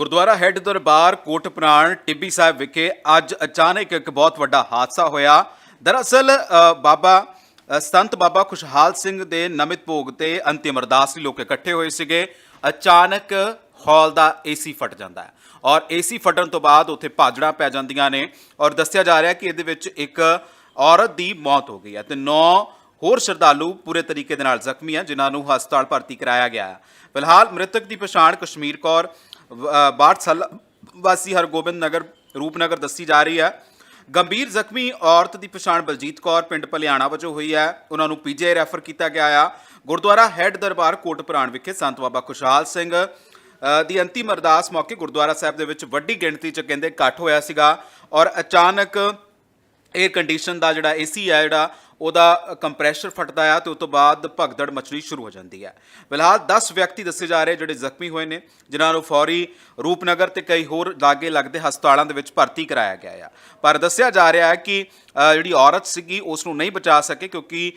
Gurdwara head Darbar Kot Puran Tibbi Sahib ਵਿਖੇ ਅੱਜ ਅਚਾਨਕ ਇੱਕ ਬਹੁਤ ਵੱਡਾ ਹਾਦਸਾ ਹੋਇਆ। ਦਰਅਸਲ ਬਾਬਾ ਸੰਤ ਬਾਬਾ ਖੁਸ਼ਹਾਲ ਸਿੰਘ ਦੇ ਨਮਿਤ ਭੋਗ ਤੇ ਅੰਤਿਮ ਅਰਦਾਸ ਲਈ ਲੋਕ ਇਕੱਠੇ ਹੋਏ ਸੀਗੇ। ਅਚਾਨਕ ਹਾਲ ਦਾ ਏਸੀ ਫਟ ਜਾਂਦਾ ਹੈ ਔਰ ਏਸੀ ਫਟਣ ਤੋਂ ਬਾਅਦ ਉੱਥੇ ਭਾਜੜਾਂ ਪੈ ਜਾਂਦੀਆਂ ਨੇ ਔਰ ਦੱਸਿਆ ਜਾ ਰਿਹਾ ਕਿ ਇਹਦੇ ਵਿੱਚ ਇੱਕ ਔਰਤ ਦੀ ਮੌਤ ਹੋ ਗਈ ਹੈ ਤੇ 9 ਹੋਰ ਸ਼ਰਧਾਲੂ ਪੂਰੇ ਤਰੀਕੇ ਦੇ ਨਾਲ ਜ਼ਖਮੀ ਹਨ ਜਿਨ੍ਹਾਂ ਨੂੰ ਹਸਪਤਾਲ ਭਰਤੀ ਕਰਾਇਆ ਗਿਆ ਹੈ। ਫਿਲਹਾਲ ਮ੍ਰਿਤਕ ਦੀ ਪਛਾਣ ਕਸ਼ਮੀਰ ਕੌਰ ਵ- ਅ, ਸਲ ਵਾਸੀ ਹਰਗੋਬਿੰਦ ਨਗਰ ਰੂਪਨਗਰ ਦੱਸੀ ਜਾ ਰਹੀ ਹੈ। ਗੰਭੀਰ ਜ਼ਖਮੀ ਔਰਤ ਦੀ ਪਛਾਣ ਬਲਜੀਤ ਕੌਰ ਪਿੰਡ ਭਲਿਆਣਾ ਵਜੋਂ ਹੋਈ ਹੈ। ਉਹਨਾਂ ਨੂੰ ਪੀਜੀਆਈ ਰੈਫਰ ਕੀਤਾ ਗਿਆ ਆ। ਗੁਰਦੁਆਰਾ ਹੈੱਡ ਦਰਬਾਰ ਕੋਟ ਪੁਰਾਣ ਵਿਖੇ ਸੰਤ ਬਾਬਾ ਖੁਸ਼ਹਾਲ ਸਿੰਘ ਦੀ ਅੰਤਿਮ ਅਰਦਾਸ ਮੌਕੇ ਗੁਰਦੁਆਰਾ ਸਾਹਿਬ ਦੇ ਵਿੱਚ ਵੱਡੀ ਗਿਣਤੀ 'ਚ ਕਹਿੰਦੇ ਇਕੱਠ ਹੋਇਆ ਸੀਗਾ ਔਰ ਅਚਾਨਕ 에ਅਰ ਕੰਡੀਸ਼ਨ ਦਾ ਜਿਹੜਾ ਏਸੀ ਹੈ ਜਿਹੜਾ ਉਹਦਾ ਕੰਪਰੈਸ਼ਰ ਫਟਦਾ ਆ ਤੇ ਉਸ ਤੋਂ ਬਾਅਦ ਭਗਦੜ ਮਚਣੀ ਸ਼ੁਰੂ ਹੋ ਜਾਂਦੀ ਹੈ ਫਿਲਹਾਲ 10 ਵਿਅਕਤੀ ਦੱਸੇ ਜਾ ਰਹੇ ਜਿਹੜੇ ਜ਼ਖਮੀ ਹੋਏ ਨੇ, ਜਿਨ੍ਹਾਂ ਨੂੰ ਫੌਰੀ ਰੂਪਨਗਰ ਤੇ ਕਈ ਹੋਰ ਲਾਗੇ ਲੱਗਦੇ ਹਸਪਤਾਲਾਂ ਦੇ ਵਿੱਚ ਭਰਤੀ ਕਰਾਇਆ ਗਿਆ ਆ। ਪਰ ਦੱਸਿਆ ਜਾ ਰਿਹਾ ਹੈ ਕਿ ਜਿਹੜੀ ਔਰਤ ਸੀਗੀ, ਉਸ ਨੂੰ ਨਹੀਂ ਬਚਾ ਸਕੇ ਕਿਉਂਕਿ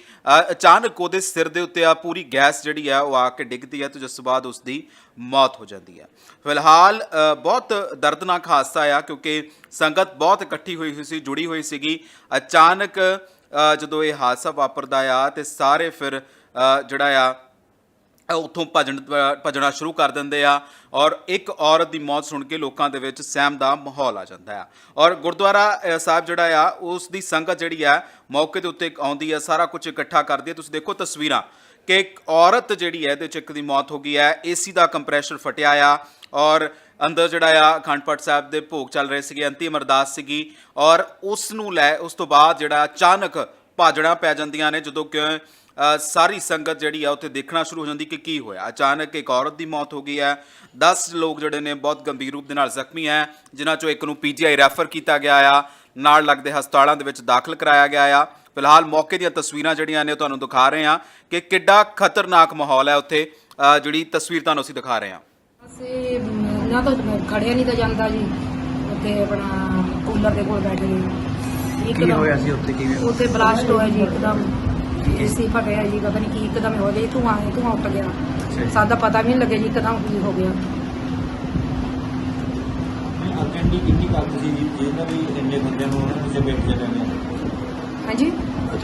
ਅਚਾਨਕ ਉਹਦੇ ਸਿਰ ਦੇ ਉੱਤੇ ਆ ਪੂਰੀ ਗੈਸ ਜਿਹੜੀ ਆ, ਉਹ ਆ ਕੇ ਡਿੱਗਦੀ ਹੈ ਤੇ ਜਿਸ ਤੋਂ ਬਾਅਦ ਉਸ ਦੀ ਮੌਤ ਹੋ ਜਾਂਦੀ ਹੈ ਫਿਲਹਾਲ ਬਹੁਤ ਦਰਦਨਾਕ ਹਾਦਸਾ ਆ ਕਿਉਂਕਿ ਸੰਗਤ ਬਹੁਤ ਇਕੱਠੀ ਹੋਈ ਹੋਈ ਸੀ, ਜੁੜੀ ਹੋਈ ਸੀਗੀ। ਅਚਾਨਕ ਜਦੋਂ ਇਹ ਹਾਦਸਾ ਵਾਪਰਦਾ ਆ ਤੇ ਸਾਰੇ ਫਿਰ ਜਿਹੜਾ ਆ ਅ, ਉੱਥੋਂ ਭਜਣ ਭਜਣਾ ਸ਼ੁਰੂ ਕਰ ਦਿੰਦੇ ਆ ਔਰ ਇੱਕ ਔਰਤ ਦੀ ਮੌਤ ਸੁਣ ਕੇ ਲੋਕਾਂ ਦੇ ਵਿੱਚ ਸਹਿਮ ਦਾ ਮਾਹੌਲ ਆ ਜਾਂਦਾ ਆ। ਔਰ ਗੁਰਦੁਆਰਾ ਸਾਹਿਬ ਜਿਹੜਾ ਆ ਉਸ ਦੀ ਸੰਗਤ ਜਿਹੜੀ ਆ ਮੌਕੇ ਦੇ ਉੱਤੇ ਆਉਂਦੀ ਆ ਸਾਰਾ ਕੁਝ ਇਕੱਠਾ ਕਰਦੀ ਹੈ ਤੁਸੀਂ ਦੇਖੋ ਤਸਵੀਰਾਂ ਕਿ ਇੱਕ ਔਰਤ ਜਿਹੜੀ ਹੈ ਇਹਦੇ ਚ ਇੱਕ ਦੀ ਮੌਤ ਹੋ ਗਈ ਹੈ ਏਸੀ ਦਾ ਕੰਪਰੈਸ਼ਰ ਫਟਿਆ ਆ ਔਰ ਅੰਦਰ ਜਿਹੜਾ ਆ ਅਖੰਡ ਪਾਠ ਸਾਹਿਬ ਦੇ ਭੋਗ ਚੱਲ ਰਹੇ ਸੀਗੇ, ਅੰਤਿਮ ਅਰਦਾਸ ਸੀਗੀ ਔਰ ਉਸ ਨੂੰ ਲੈ, ਉਸ ਤੋਂ ਬਾਅਦ ਜਿਹੜਾ ਅਚਾਨਕ ਭਾਜੜਾਂ ਪੈ ਜਾਂਦੀਆਂ ਨੇ, ਜਦੋਂ ਕਿ ਸਾਰੀ ਸੰਗਤ ਜਿਹੜੀ ਆ ਉੱਥੇ ਦੇਖਣਾ ਸ਼ੁਰੂ ਹੋ ਜਾਂਦੀ ਕਿ ਕੀ ਹੋਇਆ। ਅਚਾਨਕ ਇੱਕ ਔਰਤ ਦੀ ਮੌਤ ਹੋ ਗਈ ਹੈ 10 ਲੋਕ ਜਿਹੜੇ ਨੇ ਬਹੁਤ ਗੰਭੀਰ ਰੂਪ ਦੇ ਨਾਲ ਜ਼ਖਮੀ ਹੈ, ਜਿਨ੍ਹਾਂ ਚੋਂ ਇੱਕ ਨੂੰ ਪੀਜੀਆਈ ਰੈਫਰ ਕੀਤਾ ਗਿਆ ਆ, ਨਾਲ ਲੱਗਦੇ ਹਸਪਤਾਲਾਂ ਦੇ ਵਿੱਚ ਦਾਖਲ ਕਰਾਇਆ ਗਿਆ ਆ। ਫਿਲਹਾਲ ਮੌਕੇ ਦੀਆਂ ਤਸਵੀਰਾਂ ਜਿਹੜੀਆਂ ਨੇ ਉਹ ਤੁਹਾਨੂੰ ਦਿਖਾ ਰਹੇ ਹਾਂ ਕਿ ਕਿੱਡਾ ਖਤਰਨਾਕ ਮਾਹੌਲ ਹੈ ਉੱਥੇ ਜਿਹੜੀ ਤਸਵੀਰ ਤੁਹਾਨੂੰ ਅਸੀਂ ਦਿਖਾ ਰਹੇ ਹਾਂ। ਅਸੀਂ ਨਾ ਤਾਂ ਖੜਿਆ ਨਹੀਂ ਤਾਂ ਜਾਂਦਾ ਜੀ। ਉੱਥੇ ਆਪਣਾ ਕੂਲਰ ਦੇ ਕੋਲ ਬੈਠ ਗਏ ਕੀ ਹੋਇਆ ਸੀ ਉੱਥੇ? ਕਿਵੇਂ? ਉੱਥੇ ਬਲਾਸਟ ਹੋਇਆ ਜੀ ਇੱਕਦਮ। ਏਸੀ ਫਟਿਆ ਜੀ ਪਤਾ ਨਹੀਂ ਕੀ ਇੱਕਦਮ ਹੋ ਗਿਆ ਧੂਆਂ ਧੂਆਂ ਉੱਠ ਗਿਆ। ਸਾਡਾ ਪਤਾ ਵੀ ਨਹੀਂ ਲੱਗਿਆ ਜੀ ਇੱਕਦਮ ਕੀ ਹੋ ਗਿਆ। ਅਕੈਂਡੀ ਕਿੰਨੀ ਗੱਲ ਸੀ ਜੀ ਜਿਹਨਾਂ ਵੀ ਇੰਨੇ ਬੰਦਿਆਂ ਨੂੰ ਉਹਨਾਂ ਨੂੰ ਜਬੇ ਚਲੇ ਨੇ ਹਾਂਜੀ?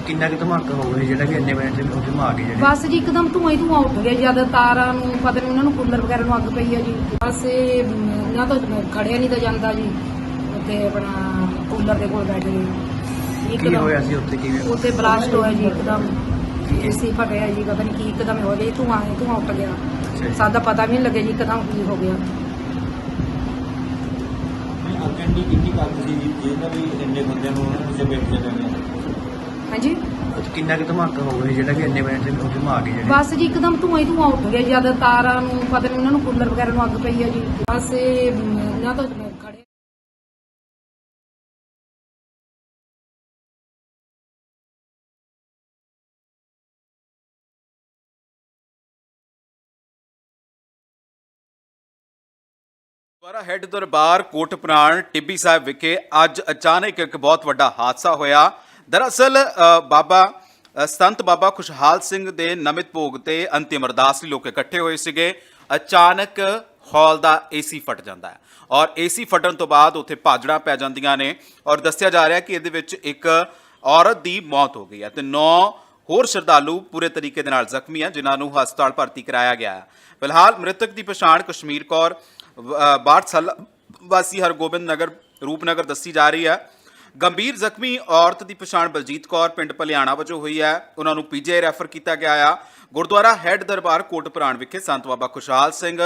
ਕਿੰਨਾ ਕਿ ਧਮਾਕਾ ਹੋ ਗਿਆ ਜਿਹੜਾ ਕਿ ਇੰਨੇ ਵਜੇ ਤੇ ਗਏ ਜਿਹੜੇ। ਬਸ ਜੀ ਇੱਕਦਮ ਧੂਆਂ ਹੀ ਧੂਆਂ ਉੱਠ ਗਿਆ ਜਦ ਤਾਰਾਂ ਨੂੰ ਪਤਾ ਨਹੀਂ ਉਹਨਾਂ ਨੂੰ ਕੂਲਰ ਵਗੈਰਾ ਨੂੰ ਅੱਗ ਪਈ ਆ ਜੀ। ਬਸ ਇਹ ਨਾ ਤਾਂ ਖੜਿਆ ਨਹੀਂ ਤਾਂ ਜਾਂਦਾ ਜੀ ਉੱਥੇ ਆਪਣਾ ਕੂਲਰ ਦੇ ਕੋਲ ਬੈਠ ਗਏ। ਕੀ ਹੋਇਆ ਸੀ ਉੱਥੇ ਕਿਵੇਂ? ਉੱਥੇ ਬਲਾਸਟ ਹੋਇਆ ਜੀ ਇੱਕਦਮ। ਏਸੀ ਫਟਿਆ ਜੀ ਪਤਾ ਨਹੀਂ ਕੀ ਇੱਕਦਮ ਹੋ ਗਿਆ ਧੂਆਂ ਹੀ ਧੂਆਂ ਉੱਠ ਗਿਆ। ਜੀ। ਸਾਡਾ ਪਤਾ ਵੀ ਨਹੀਂ ਲੱਗਿਆ ਜੀ ਇੱਕਦਮ ਕੀ ਹੋ ਗਿਆ। ਅਕੈਂਡੀ ਕਿੰਨੀ ਗੱਲ ਸੀ ਜੀ ਜਿਹਨਾਂ ਵੀ ਇੰਨੇ ਬੰਦਿਆਂ ਨੂੰ ਉਹਨਾਂ ਨੂੰ ਜਬੇ ਚਲੇ ਨੇ ਹਾਂਜੀ? ਕਿੰਨਾ ਕਿ ਧਮਾਕਾ ਹੋ ਗਿਆ ਜਿਹੜਾ ਕਿ ਇੰਨੇ ਵਜੇ ਤੇ ਮਾਰ ਗਏ ਜਿਹੜੇ? ਬਸ ਜੀ ਇੱਕਦਮ ਧੂਆਂ ਹੀ ਧੂਆਂ ਉੱਠ ਗਿਆ ਜਦ ਤਾਰਾਂ ਨੂੰ ਪਤਾ ਨਹੀਂ ਉਹਨਾਂ ਨੂੰ ਕੂਲਰ ਵਗੈਰਾ ਨੂੰ ਅੱਗ ਪਈ ਆ ਜੀ। ਬਸ ਇਹ ਨਾ ਤਾਂ ਖੜੇ ਗੁਰਦੁਆਰਾ ਹੈੱਡ ਦਰਬਾਰ ਕੋਟ ਪੁਰਾਣ ਟਿੱਬੀ ਸਾਹਿਬ ਵਿਖੇ ਅੱਜ ਅਚਾਨਕ ਇੱਕ ਬਹੁਤ ਵੱਡਾ ਹਾਦਸਾ ਹੋਇਆ। ਦਰਅਸਲ ਬਾਬਾ ਸੰਤ ਬਾਬਾ ਖੁਸ਼ਹਾਲ ਸਿੰਘ ਦੇ ਨਮਿਤ ਭੋਗ ਤੇ ਅੰਤਿਮ ਅਰਦਾਸ ਲਈ ਲੋਕ ਇਕੱਠੇ ਹੋਏ ਸੀਗੇ। ਅਚਾਨਕ ਹਾਲ ਦਾ ਏਸੀ ਫਟ ਜਾਂਦਾ ਹੈ ਔਰ ਏਸੀ ਫਟਣ ਤੋਂ ਬਾਅਦ ਉੱਥੇ ਭਾਜੜਾਂ ਪੈ ਜਾਂਦੀਆਂ ਨੇ ਔਰ ਦੱਸਿਆ ਜਾ ਰਿਹਾ ਕਿ ਇਹਦੇ ਵਿੱਚ ਇੱਕ ਔਰਤ ਦੀ ਮੌਤ ਹੋ ਗਈ ਹੈ ਤੇ 9 ਹੋਰ ਸ਼ਰਧਾਲੂ ਪੂਰੇ ਤਰੀਕੇ ਦੇ ਨਾਲ ਜ਼ਖਮੀ ਹਨ ਜਿਨ੍ਹਾਂ ਨੂੰ ਹਸਪਤਾਲ ਭਰਤੀ ਕਰਾਇਆ ਗਿਆ ਹੈ। ਫਿਲਹਾਲ ਮ੍ਰਿਤਕ ਦੀ ਪਛਾਣ ਕਸ਼ਮੀਰ ਕੌਰ ਵ- ਅ, ਵਾਸੀ ਹਰਗੋਬਿੰਦ ਨਗਰ ਰੂਪਨਗਰ ਦੱਸੀ ਜਾ ਰਹੀ ਹੈ। ਗੰਭੀਰ ਜ਼ਖਮੀ ਔਰਤ ਦੀ ਪਛਾਣ ਬਲਜੀਤ ਕੌਰ ਪਿੰਡ ਭਲਿਆਣਾ ਵਜੋਂ ਹੋਈ ਹੈ। ਉਹਨਾਂ ਨੂੰ ਪੀਜੀਆਈ ਰੈਫਰ ਕੀਤਾ ਗਿਆ ਆ। ਗੁਰਦੁਆਰਾ ਹੈੱਡ ਦਰਬਾਰ ਕੋਟ ਪੁਰਾਣ ਵਿਖੇ ਸੰਤ ਬਾਬਾ ਖੁਸ਼ਹਾਲ ਸਿੰਘ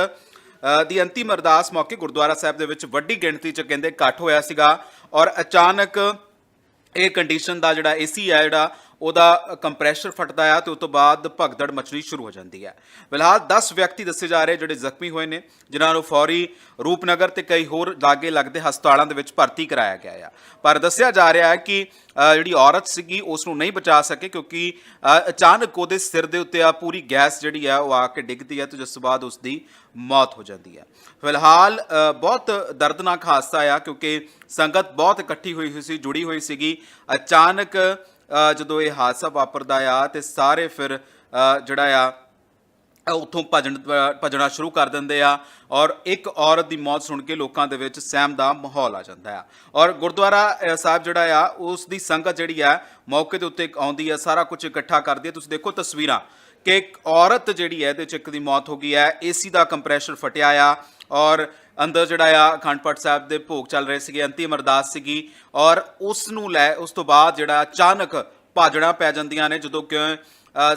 ਦੀ ਅੰਤਿਮ ਅਰਦਾਸ ਮੌਕੇ ਗੁਰਦੁਆਰਾ ਸਾਹਿਬ ਦੇ ਵਿੱਚ ਵੱਡੀ ਗਿਣਤੀ 'ਚ ਕਹਿੰਦੇ ਇਕੱਠ ਹੋਇਆ ਸੀਗਾ ਔਰ ਅਚਾਨਕ 에ਅਰ ਕੰਡੀਸ਼ਨ ਦਾ ਜਿਹੜਾ ਏਸੀ ਹੈ ਜਿਹੜਾ ਉਹਦਾ ਕੰਪਰੈਸ਼ਰ ਫਟਦਾ ਆ ਤੇ ਉਸ ਤੋਂ ਬਾਅਦ ਭਗਦੜ ਮਚਣੀ ਸ਼ੁਰੂ ਹੋ ਜਾਂਦੀ ਹੈ ਫਿਲਹਾਲ 10 ਵਿਅਕਤੀ ਦੱਸੇ ਜਾ ਰਹੇ ਜਿਹੜੇ ਜ਼ਖਮੀ ਹੋਏ ਨੇ, ਜਿਨ੍ਹਾਂ ਨੂੰ ਫੌਰੀ ਰੂਪਨਗਰ ਤੇ ਕਈ ਹੋਰ ਲਾਗੇ ਲੱਗਦੇ ਹਸਪਤਾਲਾਂ ਦੇ ਵਿੱਚ ਭਰਤੀ ਕਰਾਇਆ ਗਿਆ ਆ। ਪਰ ਦੱਸਿਆ ਜਾ ਰਿਹਾ ਹੈ ਕਿ ਜਿਹੜੀ ਔਰਤ ਸੀਗੀ, ਉਸ ਨੂੰ ਨਹੀਂ ਬਚਾ ਸਕੇ ਕਿਉਂਕਿ ਅਚਾਨਕ ਉਹਦੇ ਸਿਰ ਦੇ ਉੱਤੇ ਆ ਪੂਰੀ ਗੈਸ ਜਿਹੜੀ ਆ, ਉਹ ਆ ਕੇ ਡਿੱਗਦੀ ਹੈ ਤੇ ਜਿਸ ਤੋਂ ਬਾਅਦ ਉਸ ਦੀ ਮੌਤ ਹੋ ਜਾਂਦੀ ਹੈ ਫਿਲਹਾਲ ਬਹੁਤ ਦਰਦਨਾਕ ਹਾਦਸਾ ਆ ਕਿਉਂਕਿ ਸੰਗਤ ਬਹੁਤ ਇਕੱਠੀ ਹੋਈ ਹੋਈ ਸੀ, ਜੁੜੀ ਹੋਈ ਸੀਗੀ। ਅਚਾਨਕ ਜਦੋਂ ਇਹ ਹਾਦਸਾ ਵਾਪਰਦਾ ਆ ਤੇ ਸਾਰੇ ਫਿਰ ਜਿਹੜਾ ਆ ਅ, ਉੱਥੋਂ ਭਜਣ ਭਜਣਾ ਸ਼ੁਰੂ ਕਰ ਦਿੰਦੇ ਆ ਔਰ ਇੱਕ ਔਰਤ ਦੀ ਮੌਤ ਸੁਣ ਕੇ ਲੋਕਾਂ ਦੇ ਵਿੱਚ ਸਹਿਮ ਦਾ ਮਾਹੌਲ ਆ ਜਾਂਦਾ ਆ। ਔਰ ਗੁਰਦੁਆਰਾ ਸਾਹਿਬ ਜਿਹੜਾ ਆ ਉਸ ਦੀ ਸੰਗਤ ਜਿਹੜੀ ਆ ਮੌਕੇ ਦੇ ਉੱਤੇ ਆਉਂਦੀ ਆ ਸਾਰਾ ਕੁਝ ਇਕੱਠਾ ਕਰਦੀ ਆ। ਤੁਸੀਂ ਦੇਖੋ ਤਸਵੀਰਾਂ। ਕਿ ਇੱਕ ਔਰਤ ਜਿਹੜੀ ਹੈ, ਇਹਦੇ ਚ ਇੱਕ ਦੀ ਮੌਤ ਹੋ ਗਈ ਹੈ। ਏਸੀ ਦਾ ਕੰਪਰੈਸ਼ਰ ਫਟਿਆ ਆ ਔਰ ਅੰਦਰ ਜਿਹੜਾ ਆ, ਅਖੰਡ ਪਾਠ ਸਾਹਿਬ ਦੇ ਭੋਗ ਚੱਲ ਰਹੇ ਸੀਗੇ, ਅੰਤਿਮ ਅਰਦਾਸ ਸੀਗੀ ਔਰ ਉਸ ਨੂੰ ਲੈ, ਉਸ ਤੋਂ ਬਾਅਦ ਜਿਹੜਾ ਅਚਾਨਕ ਭਾਜੜਾਂ ਪੈ ਜਾਂਦੀਆਂ ਨੇ, ਜਦੋਂ ਕਿ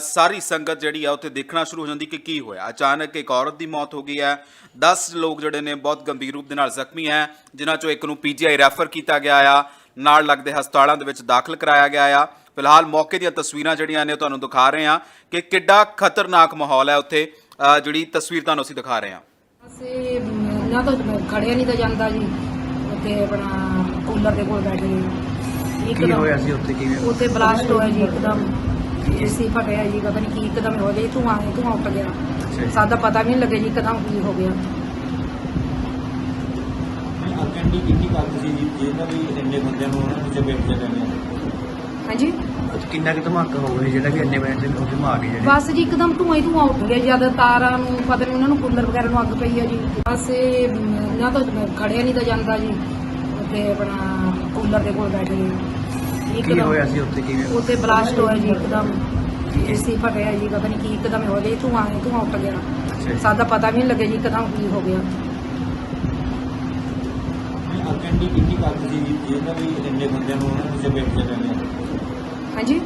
ਸਾਰੀ ਸੰਗਤ ਜਿਹੜੀ ਆ, ਉੱਥੇ ਦੇਖਣਾ ਸ਼ੁਰੂ ਹੋ ਜਾਂਦੀ ਕਿ ਕੀ ਹੋਇਆ। ਅਚਾਨਕ ਇੱਕ ਔਰਤ ਦੀ ਮੌਤ ਹੋ ਗਈ ਹੈ। 10 ਲੋਕ ਜਿਹੜੇ ਨੇ, ਬਹੁਤ ਗੰਭੀਰ ਰੂਪ ਦੇ ਨਾਲ ਜ਼ਖਮੀ ਹੈ, ਜਿਨ੍ਹਾਂ ਚੋਂ ਇੱਕ ਨੂੰ ਪੀਜੀਆਈ ਰੈਫਰ ਕੀਤਾ ਗਿਆ ਆ। ਨਾਲ ਲੱਗਦੇ ਹਸਪਤਾਲਾਂ ਦੇ ਵਿੱਚ ਦਾਖਲ ਕਰਾਇਆ ਗਿਆ ਆ। ਫਿਲਹਾਲ ਮੌਕੇ ਦੀਆਂ ਤਸਵੀਰਾਂ ਜਿਹੜੀਆਂ ਨੇ ਤੁਹਾਨੂੰ ਦਿਖਾ ਰਹੇ ਹਾਂ ਕਿ ਕਿੱਡਾ ਖਤਰਨਾਕ ਮਾਹੌਲ ਹੈ ਉੱਥੇ ਜਿਹੜੀ ਤਸਵੀਰ ਤੁਹਾਨੂੰ ਅਸੀਂ ਦਿਖਾ ਰਹੇ ਹਾਂ। ਅਸੀਂ ਨਾ ਤਾਂ ਖੜਿਆ ਨਹੀਂ ਤਾਂ ਜਾਂਦਾ ਜੀ। ਉੱਤੇ ਆਪਣਾ ਕੂਲਰ ਦੇ ਕੋਲ ਬੈਠੇ ਕੀ ਹੋਇਆ ਸੀ ਉੱਥੇ? ਕਿਵੇਂ ਉੱਤੇ ਬਲਾਸਟ ਹੋਇਆ ਜੀ ਇੱਕਦਮ। ਏਸੀ ਫਟਿਆ ਜੀ ਪਤਾ ਨਹੀਂ ਕੀ ਇੱਕਦਮ ਹੋ ਗਿਆ। ਧੂਆਂ ਹੀ ਧੂਆਂ ਉੱਠ ਗਿਆ। ਅੱਛਾ ਸਾਡਾ ਪਤਾ ਵੀ ਨਹੀਂ ਲੱਗਿਆ ਜੀ ਇੱਕਦਮ ਕੀ ਹੋ ਗਿਆ। ਦੀ ਕਿੰਨੀ ਗੱਲ ਸੀ ਜੀ ਜਿਹਨਾਂ ਵੀ ਇੰਨੇ ਬੰਦਿਆਂ ਨੂੰ ਉਹਨਾਂ ਨੂੰ ਚਪੇਟ ਚ ਲੈ ਲਿਆ। ਹਾਂਜੀ। ਕਿੰਨਾ ਕੁ ਧਮਾਕਾ ਹੋ ਗਿਆ ਜਿਹੜਾ ਕਿ ਇੰਨੇ ਬੰਦੇ ਉੱਥੇ ਮਾ ਗਏ ਜਿਹੜੇ? ਬਸ ਜੀ ਇੱਕਦਮ ਧੂਆਂ ਹੀ ਧੂਆਂ ਉੱਠ ਗਿਆ ਜਦ ਤਾਰਾਂ ਨੂੰ ਪਤਾ ਨਹੀਂ ਉਹਨਾਂ ਨੂੰ ਕੂਲਰ ਵਗੈਰਾ ਨੂੰ ਅੱਗ ਪਈ ਹੈ ਜੀ। ਬਸ ਇਹ ਨਾ ਤਾਂ ਖੜਿਆ ਨਹੀਂ ਤਾਂ ਜਾਂਦਾ ਜੀ। ਉੱਤੇ ਆਪਣਾ ਕੂਲਰ ਦੇ ਕੋਲ ਬੈਠੇ ਕੀ ਹੋਇਆ ਸੀ ਉੱਥੇ? ਕਿਵੇਂ ਉੱਤੇ ਬਲਾਸਟ ਹੋਇਆ ਜੀ ਇੱਕਦਮ। ਏਸੀ ਫਟਿਆ ਜੀ ਪਤਾ ਨਹੀਂ ਕੀ ਇੱਕਦਮ ਹੋ ਗਿਆ ਧੂਆਂ ਹੀ ਧੂਆਂ ਉੱਠ ਗਿਆ। ਸਾਡਾ ਪਤਾ ਵੀ ਨਹੀਂ ਲੱਗਿਆ ਜੀ ਇੱਕਦਮ ਕੀ ਹੋ ਗਿਆ। ਦੀ ਕਿੰਨੀ ਗੱਲ ਸੀ ਜੀ ਜਿਹਨਾਂ ਵੀ ਇੰਨੇ ਬੰਦਿਆਂ ਨੂੰ ਉਹਨਾਂ ਨੂੰ ਚਪੇਟ ਚ ਲੈ ਲਿਆ ਹਾਂਜੀ।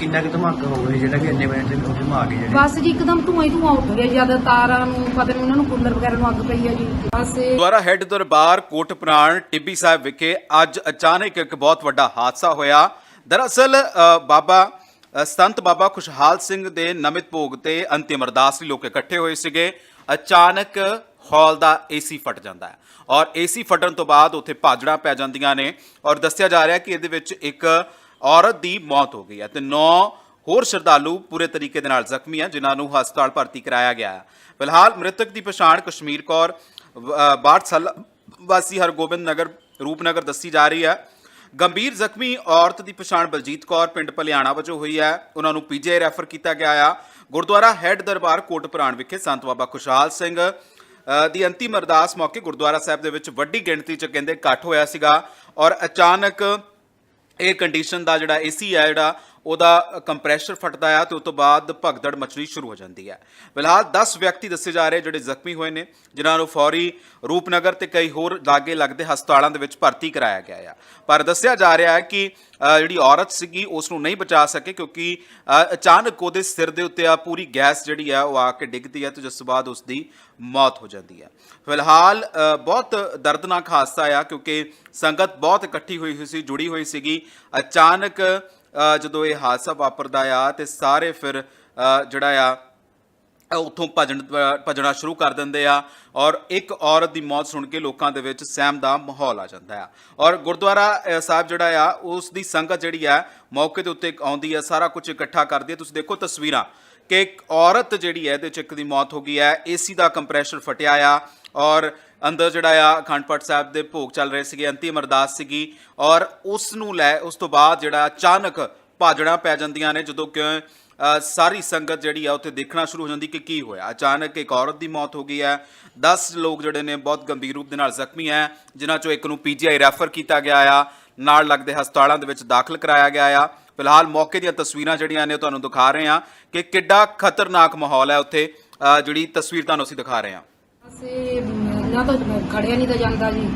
ਕਿੰਨਾ ਕੁ ਧਮਾਕਾ ਹੋ ਗਿਆ ਜਿਹੜਾ ਕਿ ਇੰਨੇ ਬੰਦੇ ਉੱਥੇ ਮਾ ਗਏ ਜਿਹੜੇ? ਬਸ ਜੀ ਇੱਕਦਮ ਧੂਆਂ ਹੀ ਧੂਆਂ ਉੱਠ ਗਿਆ ਜਦ ਤਾਰਾਂ ਨੂੰ ਪਤਾ ਨਹੀਂ ਉਹਨਾਂ ਨੂੰ ਕੂਲਰ ਵਗੈਰਾ ਨੂੰ ਅੱਗ ਪਈ ਹੈ ਜੀ। ਬਸ ਇਹ ਦੁਆਰਾ ਹੈੱਡ ਦਰਬਾਰ ਕੋਟ ਪੁਰਾਣ ਟਿੱਬੀ ਸਾਹਿਬ ਵਿਖੇ ਅੱਜ ਅਚਾਨਕ ਇੱਕ ਬਹੁਤ ਵੱਡਾ ਹਾਦਸਾ ਹੋਇਆ। ਦਰਅਸਲ ਅ, ਬਾਬਾ ਅ, ਸੰਤ ਬਾਬਾ ਖੁਸ਼ਹਾਲ ਸਿੰਘ ਦੇ ਨਮਿਤ ਭੋਗ ਤੇ ਅੰਤਿਮ ਅਰਦਾਸ ਲਈ ਲੋਕ ਇਕੱਠੇ ਹੋਏ ਸੀਗੇ। ਅਚਾਨਕ ਹਾਲ ਦਾ ਏਸੀ ਫਟ ਜਾਂਦਾ ਹੈ ਔਰ ਏਸੀ ਫਟਣ ਤੋਂ ਬਾਅਦ ਉੱਥੇ ਭਾਜੜਾਂ ਪੈ ਜਾਂਦੀਆਂ ਨੇ ਔਰ ਦੱਸਿਆ ਜਾ ਰਿਹਾ ਕਿ ਇਹਦੇ ਵਿੱਚ ਇੱਕ ਔਰਤ ਦੀ ਮੌਤ ਹੋ ਗਈ ਹੈ ਤੇ 9 ਹੋਰ ਸ਼ਰਧਾਲੂ ਪੂਰੇ ਤਰੀਕੇ ਦੇ ਨਾਲ ਜ਼ਖਮੀ ਹਨ ਜਿਨ੍ਹਾਂ ਨੂੰ ਹਸਪਤਾਲ ਭਰਤੀ ਕਰਾਇਆ ਗਿਆ ਹੈ। ਫਿਲਹਾਲ ਮ੍ਰਿਤਕ ਦੀ ਪਛਾਣ ਕਸ਼ਮੀਰ ਕੌਰ ਅ, ਵਾਸੀ ਹਰਗੋਬਿੰਦ ਨਗਰ ਰੂਪਨਗਰ ਦੱਸੀ ਜਾ ਰਹੀ ਹੈ। ਗੰਭੀਰ ਜ਼ਖਮੀ ਔਰਤ ਦੀ ਪਛਾਣ ਬਲਜੀਤ ਕੌਰ ਪਿੰਡ ਭਲਿਆਣਾ ਵਜੋਂ ਹੋਈ ਹੈ। ਉਹਨਾਂ ਨੂੰ ਪੀਜੀਆਈ ਰੈਫਰ ਕੀਤਾ ਗਿਆ ਆ। ਗੁਰਦੁਆਰਾ ਹੈੱਡ ਦਰਬਾਰ ਕੋਟ ਪੁਰਾਣ ਵਿਖੇ ਸੰਤ ਬਾਬਾ ਖੁਸ਼ਹਾਲ ਸਿੰਘ ਦੀ ਅੰਤਿਮ ਅਰਦਾਸ ਮੌਕੇ ਗੁਰਦੁਆਰਾ ਸਾਹਿਬ ਦੇ ਵਿੱਚ ਵੱਡੀ ਗਿਣਤੀ 'ਚ ਕਹਿੰਦੇ ਇਕੱਠ ਹੋਇਆ ਸੀਗਾ ਔਰ ਅਚਾਨਕ 에ਅਰ ਕੰਡੀਸ਼ਨ ਦਾ ਜਿਹੜਾ ਏਸੀ ਹੈ ਜਿਹੜਾ ਉਹਦਾ ਕੰਪਰੈਸ਼ਰ ਫਟਦਾ ਆ ਤੇ ਉਸ ਤੋਂ ਬਾਅਦ ਭਗਦੜ ਮਚਣੀ ਸ਼ੁਰੂ ਹੋ ਜਾਂਦੀ ਹੈ ਫਿਲਹਾਲ 10 ਵਿਅਕਤੀ ਦੱਸੇ ਜਾ ਰਹੇ ਜਿਹੜੇ ਜ਼ਖਮੀ ਹੋਏ ਨੇ, ਜਿਨ੍ਹਾਂ ਨੂੰ ਫੌਰੀ ਰੂਪਨਗਰ ਤੇ ਕਈ ਹੋਰ ਲਾਗੇ ਲੱਗਦੇ ਹਸਪਤਾਲਾਂ ਦੇ ਵਿੱਚ ਭਰਤੀ ਕਰਾਇਆ ਗਿਆ ਆ। ਪਰ ਦੱਸਿਆ ਜਾ ਰਿਹਾ ਹੈ ਕਿ ਜਿਹੜੀ ਔਰਤ ਸੀਗੀ, ਉਸ ਨੂੰ ਨਹੀਂ ਬਚਾ ਸਕੇ ਕਿਉਂਕਿ ਅਚਾਨਕ ਉਹਦੇ ਸਿਰ ਦੇ ਉੱਤੇ ਆ ਪੂਰੀ ਗੈਸ ਜਿਹੜੀ ਆ, ਉਹ ਆ ਕੇ ਡਿੱਗਦੀ ਹੈ ਤੇ ਜਿਸ ਤੋਂ ਬਾਅਦ ਉਸ ਦੀ ਮੌਤ ਹੋ ਜਾਂਦੀ ਹੈ ਫਿਲਹਾਲ ਬਹੁਤ ਦਰਦਨਾਕ ਹਾਦਸਾ ਆ ਕਿਉਂਕਿ ਸੰਗਤ ਬਹੁਤ ਇਕੱਠੀ ਹੋਈ ਹੋਈ ਸੀ, ਜੁੜੀ ਹੋਈ ਸੀਗੀ। ਅਚਾਨਕ ਜਦੋਂ ਇਹ ਹਾਦਸਾ ਵਾਪਰਦਾ ਆ ਤੇ ਸਾਰੇ ਫਿਰ ਜਿਹੜਾ ਆ ਅ, ਉੱਥੋਂ ਭਜਣ ਭਜਣਾ ਸ਼ੁਰੂ ਕਰ ਦਿੰਦੇ ਆ ਔਰ ਇੱਕ ਔਰਤ ਦੀ ਮੌਤ ਸੁਣ ਕੇ ਲੋਕਾਂ ਦੇ ਵਿੱਚ ਸਹਿਮ ਦਾ ਮਾਹੌਲ ਆ ਜਾਂਦਾ ਆ। ਔਰ ਗੁਰਦੁਆਰਾ ਸਾਹਿਬ ਜਿਹੜਾ ਆ ਉਸ ਦੀ ਸੰਗਤ ਜਿਹੜੀ ਆ ਮੌਕੇ ਦੇ ਉੱਤੇ ਆਉਂਦੀ ਆ ਸਾਰਾ ਕੁਝ ਇਕੱਠਾ ਕਰਦੀ ਆ। ਤੁਸੀਂ ਦੇਖੋ ਤਸਵੀਰਾਂ ਕਿ ਇੱਕ ਔਰਤ ਜਿਹੜੀ ਹੈ ਇਹਦੇ ਚ ਇੱਕ ਦੀ ਮੌਤ ਹੋ ਗਈ ਹੈ ਏਸੀ ਦਾ ਕੰਪਰੈਸ਼ਰ ਫਟਿਆ ਆ ਔਰ ਅੰਦਰ ਜਿਹੜਾ ਆ ਅਖੰਡ ਪਾਠ ਸਾਹਿਬ ਦੇ ਭੋਗ ਚੱਲ ਰਹੇ ਸੀਗੇ, ਅੰਤਿਮ ਅਰਦਾਸ ਸੀਗੀ ਔਰ ਉਸ ਨੂੰ ਲੈ, ਉਸ ਤੋਂ ਬਾਅਦ ਜਿਹੜਾ ਅਚਾਨਕ ਭਾਜੜਾਂ ਪੈ ਜਾਂਦੀਆਂ ਨੇ, ਜਦੋਂ ਕਿ ਸਾਰੀ ਸੰਗਤ ਜਿਹੜੀ ਆ ਉੱਥੇ ਦੇਖਣਾ ਸ਼ੁਰੂ ਹੋ ਜਾਂਦੀ ਕਿ ਕੀ ਹੋਇਆ। ਅਚਾਨਕ ਇੱਕ ਔਰਤ ਦੀ ਮੌਤ ਹੋ ਗਈ ਹੈ 10 ਲੋਕ ਜਿਹੜੇ ਨੇ ਬਹੁਤ ਗੰਭੀਰ ਰੂਪ ਦੇ ਨਾਲ ਜ਼ਖਮੀ ਹੈ, ਜਿਨ੍ਹਾਂ ਚੋਂ ਇੱਕ ਨੂੰ ਪੀਜੀਆਈ ਰੈਫਰ ਕੀਤਾ ਗਿਆ ਆ, ਨਾਲ ਲੱਗਦੇ ਹਸਪਤਾਲਾਂ ਦੇ ਵਿੱਚ ਦਾਖਲ ਕਰਾਇਆ ਗਿਆ ਆ। ਫਿਲਹਾਲ ਮੌਕੇ ਦੀਆਂ ਤਸਵੀਰਾਂ ਜਿਹੜੀਆਂ ਨੇ ਉਹ ਤੁਹਾਨੂੰ ਦਿਖਾ ਰਹੇ ਹਾਂ ਕਿ ਕਿੱਡਾ ਖਤਰਨਾਕ ਮਾਹੌਲ ਹੈ ਉੱਥੇ ਜਿਹੜੀ ਤਸਵੀਰ ਤੁਹਾਨੂੰ ਅਸੀਂ ਦਿਖਾ ਰਹੇ ਹਾਂ। ਬਸ ਇਹ ਨਾ ਤਾਂ ਖੜਿਆ ਨਹੀਂ ਤਾਂ ਜਾਂਦਾ ਜੀ।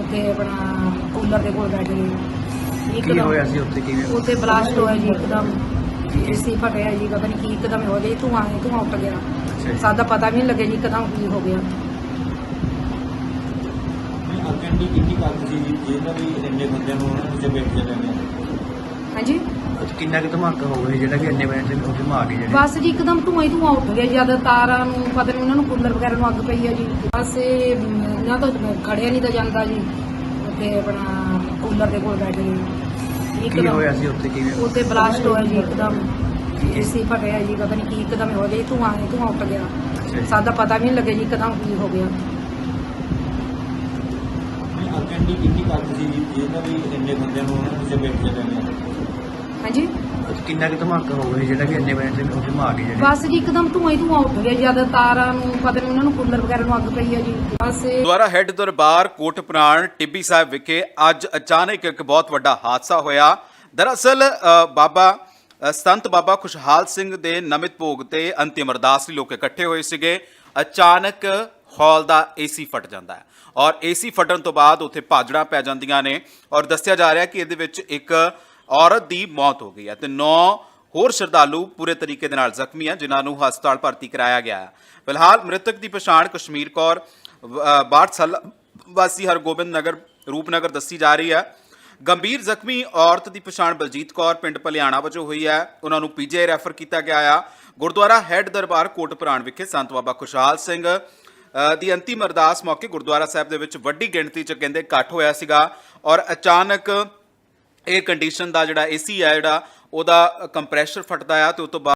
ਉੱਤੇ ਆਪਣਾ ਕੂਲਰ ਦੇ ਕੋਲ ਬੈਠੇ ਕੀ ਹੋਇਆ ਸੀ ਉੱਥੇ? ਕਿਵੇਂ ਉੱਤੇ ਬਲਾਸਟ ਹੋਇਆ ਜੀ ਇੱਕਦਮ। ਏਸੀ ਫਟਿਆ ਜੀ ਪਤਾ ਨਹੀਂ ਕੀ ਇੱਕਦਮ ਹੋ ਗਿਆ ਧੂਆਂ ਧੂਆਂ ਉੱਠ ਗਿਆ। ਸਾਡਾ ਪਤਾ ਵੀ ਨਹੀਂ ਲੱਗਿਆ ਜੀ ਇੱਕਦਮ ਕੀ ਹੋ ਗਿਆ। ਅੱਗੇ ਦੀ ਕਿੰਨੀ ਗੱਲ ਸੀ ਜੀ ਜਿਹਨਾਂ ਵੀ ਇੰਨੇ ਬੰਦਿਆਂ ਨੂੰ ਉਹਨਾਂ ਨੂੰ ਚਪੇਟ ਚ ਲੈ ਲਿਆ। ਹਾਂਜੀ? ਕਿੰਨਾ ਕੁ ਧਮਾਕਾ ਹੋ ਗਿਆ ਜਿਹੜਾ ਕਿ ਇੰਨੇ ਬੰਦੇ ਉੱਥੇ ਮਾ ਗਏ ਜਿਹੜੇ? ਬਸ ਜੀ ਇੱਕਦਮ ਧੂਆਂ ਹੀ ਧੂਆਂ ਉੱਠ ਗਿਆ ਜਦ ਤਾਰਾਂ ਨੂੰ ਪਤਾ ਨਹੀਂ ਉਹਨਾਂ ਨੂੰ ਕੂਲਰ ਵਗੈਰਾ ਨੂੰ ਅੱਗ ਪਈ ਹੈ ਜੀ। ਬਸ ਇਹ ਨਾ ਤਾਂ ਖੜਿਆ ਨਹੀਂ ਤਾਂ ਜਾਂਦਾ ਜੀ। ਉੱਤੇ ਆਪਣਾ ਕੂਲਰ ਦੇ ਕੋਲ ਬੈਠੇ ਕੀ ਹੋਇਆ ਸੀ ਉੱਥੇ? ਕਿਵੇਂ? ਉੱਤੇ ਬਲਾਸਟ ਹੋਇਆ ਜੀ ਇੱਕਦਮ। ਏਸੀ ਫਟਿਆ ਜੀ ਪਤਾ ਨਹੀਂ ਕੀ ਇੱਕਦਮ ਹੋ ਗਿਆ ਧੂਆਂ ਹੀ ਧੂਆਂ ਉੱਠ ਗਿਆ। ਸਾਡਾ ਪਤਾ ਵੀ ਨਹੀਂ ਲੱਗਿਆ ਜੀ ਇੱਕਦਮ ਕੀ ਹੋ ਗਿਆ। ਅੱਗੇ ਦੀ ਕਿੰਨੀ ਗੱਲ ਸੀ ਜੀ ਜਿਹਨਾਂ ਵੀ ਇੰਨੇ ਬੰਦਿਆਂ ਨੂੰ ਉਹਨਾਂ ਨੂੰ ਚਪੇਟ ਚ ਹਾਂਜੀ? ਕਿੰਨਾ ਕੁ ਧਮਾਕਾ ਹੋ ਗਿਆ ਜਿਹੜਾ ਕਿ ਇੰਨੇ ਵਜੇ ਉੱਥੇ ਮਾਰ ਗਏ ਜਿਹੜੇ? ਬਸ ਜੀ ਇੱਕਦਮ ਧੂਆਂ ਹੀ ਧੂਆਂ ਉੱਠ ਗਿਆ ਜਦ ਤਾਰਾਂ ਨੂੰ ਪਤਾ ਨਹੀਂ ਉਹਨਾਂ ਨੂੰ ਕੂਲਰ ਵਗੈਰਾ ਨੂੰ ਅੱਗ ਪਈ ਹੈ ਜੀ। ਬਸ ਇਹ ਦੁਆਰਾ ਹੈੱਡ ਦਰਬਾਰ ਕੋਟ ਪੁਰਾਣ ਟਿੱਬੀ ਸਾਹਿਬ ਵਿਖੇ ਅੱਜ ਅਚਾਨਕ ਇੱਕ ਬਹੁਤ ਵੱਡਾ ਹਾਦਸਾ ਹੋਇਆ। ਦਰਅਸਲ ਅ, ਬਾਬਾ ਸੰਤ ਬਾਬਾ ਖੁਸ਼ਹਾਲ ਸਿੰਘ ਦੇ ਨਮਿਤ ਭੋਗ ਤੇ ਅੰਤਿਮ ਅਰਦਾਸ ਲਈ ਲੋਕ ਇਕੱਠੇ ਹੋਏ ਸੀਗੇ। ਅਚਾਨਕ ਹਾਲ ਦਾ ਏਸੀ ਫਟ ਜਾਂਦਾ ਹੈ ਔਰ ਏਸੀ ਫਟਣ ਤੋਂ ਬਾਅਦ ਉੱਥੇ ਭਾਜੜਾਂ ਪੈ ਜਾਂਦੀਆਂ ਨੇ ਔਰ ਦੱਸਿਆ ਜਾ ਰਿਹਾ ਕਿ ਇਹਦੇ ਵਿੱਚ ਇੱਕ ਔਰਤ ਦੀ ਮੌਤ ਹੋ ਗਈ ਹੈ ਤੇ 9 ਹੋਰ ਸ਼ਰਧਾਲੂ ਪੂਰੇ ਤਰੀਕੇ ਦੇ ਨਾਲ ਜ਼ਖਮੀ ਹਨ ਜਿਨ੍ਹਾਂ ਨੂੰ ਹਸਪਤਾਲ ਭਰਤੀ ਕਰਾਇਆ ਗਿਆ ਹੈ। ਫਿਲਹਾਲ ਮ੍ਰਿਤਕ ਦੀ ਪਛਾਣ ਕਸ਼ਮੀਰ ਕੌਰ ਅ, ਬਾਠ ਸਾਲ ਵਾਸੀ ਹਰਗੋਬਿੰਦ ਨਗਰ ਰੂਪਨਗਰ ਦੱਸੀ ਜਾ ਰਹੀ ਹੈ। ਗੰਭੀਰ ਜ਼ਖਮੀ ਔਰਤ ਦੀ ਪਛਾਣ ਬਲਜੀਤ ਕੌਰ ਪਿੰਡ ਭਲਿਆਣਾ ਵਜੋਂ ਹੋਈ ਹੈ। ਉਹਨਾਂ ਨੂੰ ਪੀਜੀਆਈ ਰੈਫਰ ਕੀਤਾ ਗਿਆ ਆ। ਗੁਰਦੁਆਰਾ ਹੈੱਡ ਦਰਬਾਰ ਕੋਟ ਪੁਰਾਣ ਵਿਖੇ ਸੰਤ ਬਾਬਾ ਖੁਸ਼ਹਾਲ ਸਿੰਘ ਦੀ ਅੰਤਿਮ ਅਰਦਾਸ ਮੌਕੇ ਗੁਰਦੁਆਰਾ ਸਾਹਿਬ ਦੇ ਵਿੱਚ ਵੱਡੀ ਗਿਣਤੀ 'ਚ ਕਹਿੰਦੇ ਇਕੱਠ ਹੋਇਆ ਸੀਗਾ ਔਰ ਅਚਾਨਕ ਇਹ ਕੰਡੀਸ਼ਨ ਦਾ ਜਿਹੜਾ ਏਸੀ ਆ ਜਿਹੜਾ, ਉਹਦਾ ਕੰਪਰੈਸ਼ਰ ਫਟਦਾ ਆ ਤੇ ਉਸ ਤੋਂ ਬਾਅਦ